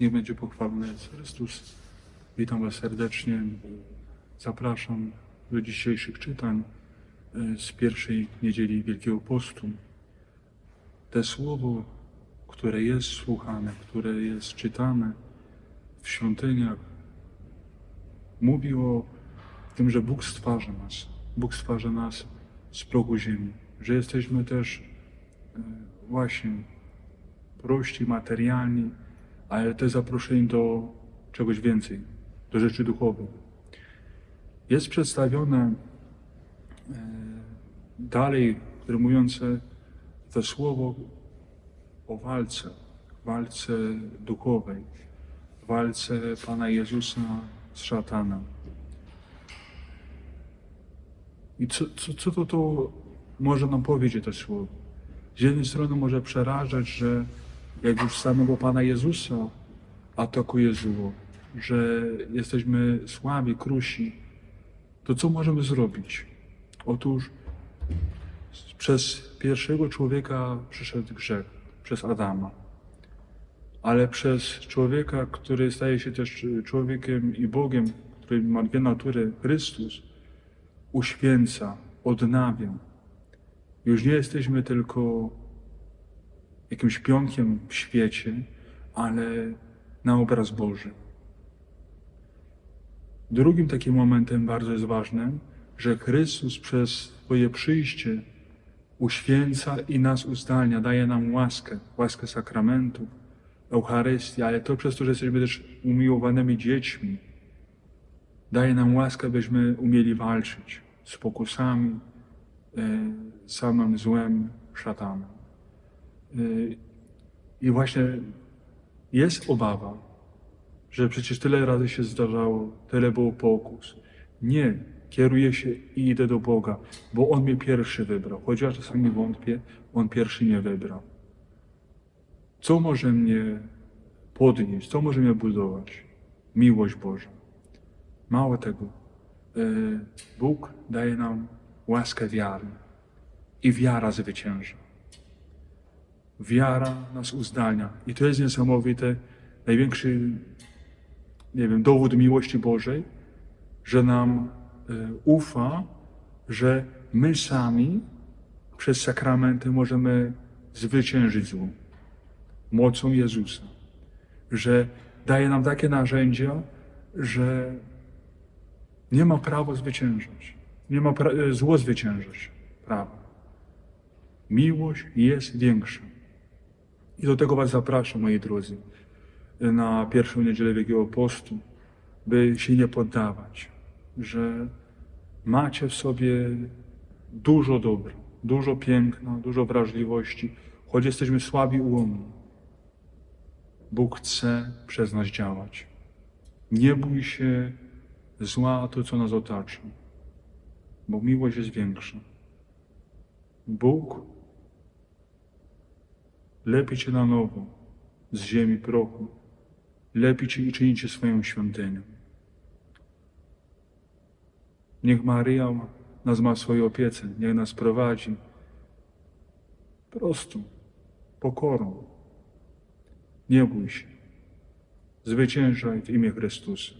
Niech będzie pochwalony Jezus Chrystus. Witam Was serdecznie. Zapraszam do dzisiejszych czytań e, z pierwszej niedzieli Wielkiego Postu. Te słowo, które jest słuchane, które jest czytane w świątyniach, mówi o tym, że Bóg stwarza nas. Bóg stwarza nas z progu ziemi. Że jesteśmy też e, właśnie prości, materialni, ale też zaproszeni do czegoś więcej, do rzeczy duchowych. Jest przedstawione e, dalej rymujące to słowo o walce, walce duchowej, walce Pana Jezusa z szatanem. I co, co, co to, to może nam powiedzieć to słowo? Z jednej strony może przerażać, że jak już samego Pana Jezusa atakuje zło, że jesteśmy słabi, krusi, to co możemy zrobić? Otóż przez pierwszego człowieka przyszedł grzech, przez Adama. Ale przez człowieka, który staje się też człowiekiem i Bogiem, który ma dwie natury, Chrystus, uświęca, odnawia. Już nie jesteśmy tylko jakimś pionkiem w świecie, ale na obraz Boży. Drugim takim momentem bardzo jest ważnym, że Chrystus przez swoje przyjście uświęca i nas uzdalnia, daje nam łaskę, łaskę sakramentów, Eucharystii, ale to przez to, że jesteśmy też umiłowanymi dziećmi, daje nam łaskę, byśmy umieli walczyć z pokusami, e, samym złem, szatanem. E, I właśnie jest obawa, że przecież tyle razy się zdarzało, tyle było pokus. Nie, kieruję się i idę do Boga, bo On mnie pierwszy wybrał. Chociaż czasami wątpię, On pierwszy mnie wybrał. Co może mnie podnieść? Co może mnie budować? Miłość Boża. Mało tego, e, Bóg daje nam łaskę wiary i wiara zwycięża. Wiara nas uzdalnia. I to jest niesamowite, największy, nie wiem, dowód miłości Bożej, że nam e, ufa, że my sami przez sakramenty możemy zwyciężyć zło mocą Jezusa. Że daje nam takie narzędzia, że nie ma prawa zwyciężać. Nie ma pra- e, zło zwyciężać. Miłość jest większa. I do tego Was zapraszam, moi drodzy, na pierwszą niedzielę Wielkiego Postu, by się nie poddawać, że macie w sobie dużo dobra, dużo piękna, dużo wrażliwości, choć jesteśmy słabi ułomni. Bóg chce przez nas działać. Nie bój się zła, to co nas otacza, bo miłość jest większa. Bóg lepi Cię na nowo z ziemi prochu, lepi Cię i czyni Cię swoją świątynią. Niech Maryja nas ma w swojej opiece, niech nas prowadzi prostą, pokorą. Nie bój się. Zwyciężaj w imię Chrystusa.